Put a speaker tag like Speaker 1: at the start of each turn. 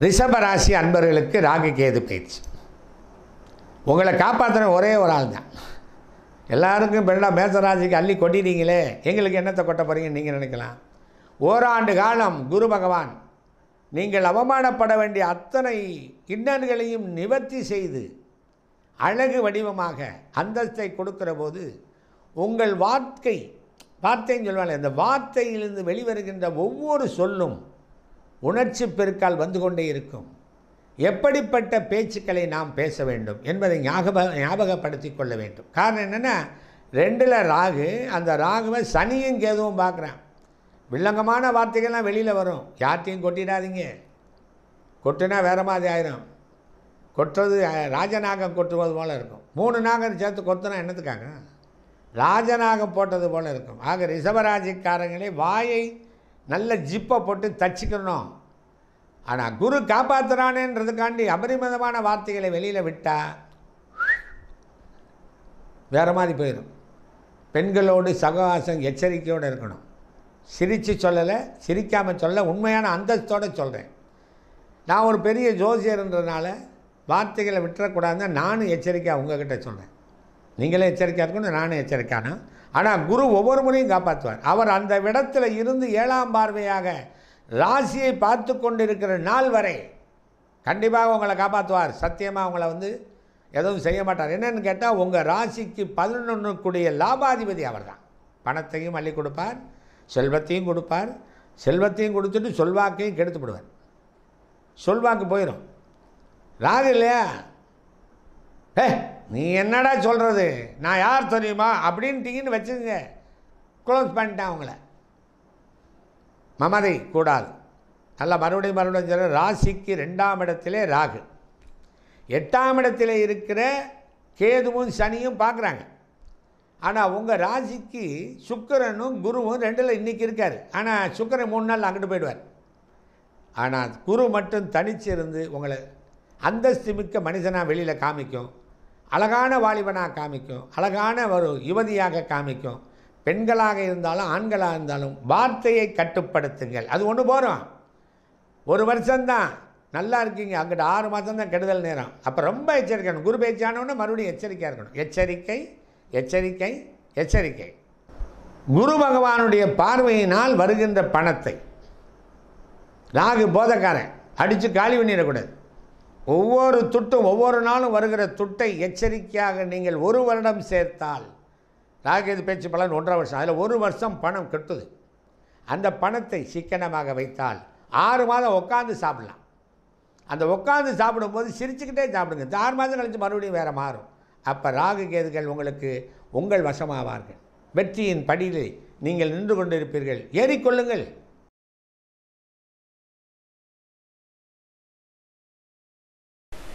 Speaker 1: ரிஷபராசி அன்பர்களுக்கு ராகு கேது பயிற்சி. உங்களை காப்பாற்றின ஒரே ஒரு ஆள் தான் எல்லாருக்கும் பெண்ணா மேசராசிக்கு அள்ளி கொட்டிட்டீங்களே எங்களுக்கு என்னத்தை கொட்ட போகிறீங்கன்னு நீங்கள் நினைக்கலாம். ஓராண்டு காலம் குரு பகவான் நீங்கள் அவமானப்பட வேண்டிய அத்தனை இன்னல்களையும் நிவர்த்தி செய்து அழகு வடிவமாக அந்தஸ்தை கொடுக்கிற போது உங்கள் வார்த்தை வார்த்தைன்னு சொல்லுவாங்க இந்த வார்த்தையிலிருந்து வெளிவருகின்ற ஒவ்வொரு சொல்லும் உணர்ச்சி பெருக்கால் வந்து கொண்டே இருக்கும். எப்படிப்பட்ட பேச்சுக்களை நாம் பேச வேண்டும் என்பதை ஞாபக ஞாபகப்படுத்தி கொள்ள வேண்டும். காரணம் என்னென்னா ரெண்டில் ராகு அந்த ராகுவை சனியும் கேதுவும் பார்க்குறேன். வில்லங்கமான வார்த்தைகள்லாம் வெளியில் வரும். யார்த்தையும் கொட்டிடாதீங்க. கொட்டுனா வேற மாதிரி ஆயிரும். கொட்டுறது ராஜநாகம் கொட்டுவது போல் இருக்கும். மூணு நாகம் சேர்த்து கொத்துனா என்னத்துக்காக? ராஜநாகம் போட்டது போல் இருக்கும். ஆக ரிஷபராஜிக்காரங்களே வாயை நல்ல ஜிப்பை போட்டு தச்சுக்கணும். ஆனால் குரு காப்பாற்றுறானேன்றதுக்காண்டி அபரிமிதமான வார்த்தைகளை வெளியில் விட்டால் வேறு மாதிரி போயிடும். பெண்களோடு சகவாசம் எச்சரிக்கையோடு இருக்கணும். சிரித்து சொல்லலை சிரிக்காமல் சொல்ல உண்மையான அந்தஸ்தோடு சொல்கிறேன் நான் ஒரு பெரிய ஜோசியர்ன்றதுனால வார்த்தைகளை விட்டுறக்கூடாதுன்னு நானும் எச்சரிக்கையாக உங்ககிட்ட சொல்கிறேன் நீங்களே எச்சரிக்கையாக இருக்கணும் நானும் எச்சரிக்கையானா ஆனால் குரு ஒவ்வொரு முறையும் காப்பாற்றுவார் அவர் அந்த இடத்துல இருந்து ஏழாம் பார்வையாக ராசியை பார்த்து கொண்டிருக்கிற நாள் வரை கண்டிப்பாக உங்களை காப்பாற்றுவார் சத்தியமாக உங்களை வந்து எதுவும் செய்ய மாட்டார். என்னென்னு கேட்டால் உங்கள் ராசிக்கு பதினொன்றுக்குடைய லாபாதிபதி அவர் தான் பணத்தையும் அள்ளி கொடுப்பார் செல்வத்தையும் கொடுப்பார். செல்வத்தையும் கொடுத்துட்டு சொல்வாக்கையும் கெடுத்து விடுவார். சொல்வாக்கு போயிடும் ராகு இல்லையா? ஏ நீ என்னடா சொல்கிறது நான் யார் தெரியுமா? அப்படின்ட்டிங்கன்னு வச்சுங்க க்ளோஸ் பண்ணிட்டேன் அவங்கள. மமதை கூடாது. நல்லா மறுபடியும் மறுபடியும் சொல்ல ராசிக்கு ரெண்டாம் இடத்திலே ராகு. எட்டாம் இடத்துல இருக்கிற கேதுவும் சனியும் பார்க்குறாங்க. ஆனால் உங்கள் ராசிக்கு சுக்கிரனும் குருவும் ரெண்டில் இன்றைக்கி இருக்கார். ஆனால் சுக்கரன் மூணு நாள் அங்கிட்டு போயிடுவார். ஆனால் குரு மட்டும் தனிச்சிருந்து உங்களை அந்தஸ்து மிக்க மனுஷனாக வெளியில் காமிக்கும். அழகான வாலிபனாக காமிக்கும் அழகான ஒரு யுவதியாக காமிக்கும். பெண்களாக இருந்தாலும் ஆண்களாக இருந்தாலும் வார்த்தையை கட்டுப்படுத்துங்கள். அது ஒன்று போகிறோம் ஒரு வருஷம்தான். நல்லா இருக்கீங்க. அங்கிட்ட ஆறு மாதம் தான் கெடுதல் நேரம். அப்போ ரொம்ப எச்சரிக்கை இருக்கணும். குரு பேச்சானவொன்னே மறுபடியும் எச்சரிக்கையாக இருக்கணும். எச்சரிக்கை எச்சரிக்கை எச்சரிக்கை. குரு பகவானுடைய பார்வையினால் வருகின்ற பணத்தை ராகு போதக்காரன் அடித்து காலி பண்ணிடக்கூடாது. ஒவ்வொரு துட்டும் ஒவ்வொரு நாளும் வருகிற துட்டை எச்சரிக்கையாக நீங்கள் ஒரு வருடம் சேர்த்தால் ராகு பேச்சு பலன் ஒன்றரை வருஷம் அதில் ஒரு வருஷம் பணம் கெட்டுது. அந்த பணத்தை சிக்கனமாக வைத்தால் ஆறு மாதம் உட்காந்து சாப்பிடலாம். அந்த உட்காந்து சாப்பிடும்போது சிரிச்சுக்கிட்டே சாப்பிடுங்க. இந்த ஆறு மாதம் கழித்து மறுபடியும் வேறு மாறும். அப்போ ராகு கேதுகள் உங்களுக்கு உங்கள் வசமாவார்கள். வெற்றியின் படியிலே நீங்கள் நின்று கொண்டிருப்பீர்கள். ஏறிக்கொள்ளுங்கள்.